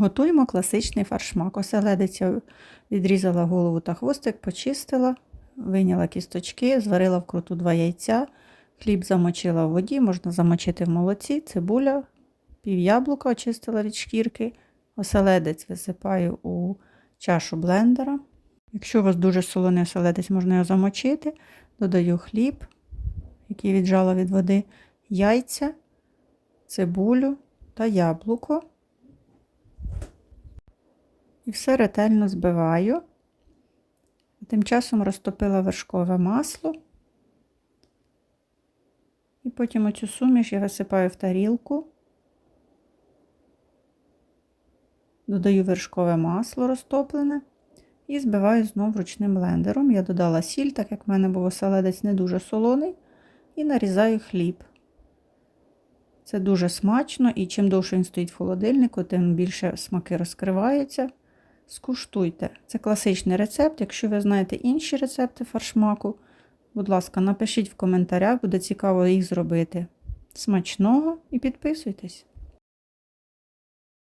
Готуємо класичний фаршмак. Оселедиця відрізала голову та хвостик, почистила, вийняла кісточки, зварила вкруту два яйця, хліб замочила в воді, можна замочити в молоці, цибуля, пів яблука очистила від шкірки, оселедець висипаю у чашу блендера. Якщо у вас дуже солоний оселедець, можна його замочити, додаю хліб, який віджала від води, яйця, цибулю та яблуко. І все ретельно збиваю. Тим часом розтопила вершкове масло. І потім оцю суміш я висипаю в тарілку. Додаю вершкове масло розтоплене і збиваю знову ручним блендером. Я додала сіль, так як в мене був оселедець не дуже солоний, і нарізаю хліб. Це дуже смачно, і чим довше він стоїть в холодильнику, тим більше смаки розкриваються. Скуштуйте. Це класичний рецепт. Якщо ви знаєте інші рецепти фаршмаку, будь ласка, напишіть в коментарях, буде цікаво їх зробити. Смачного і підписуйтесь!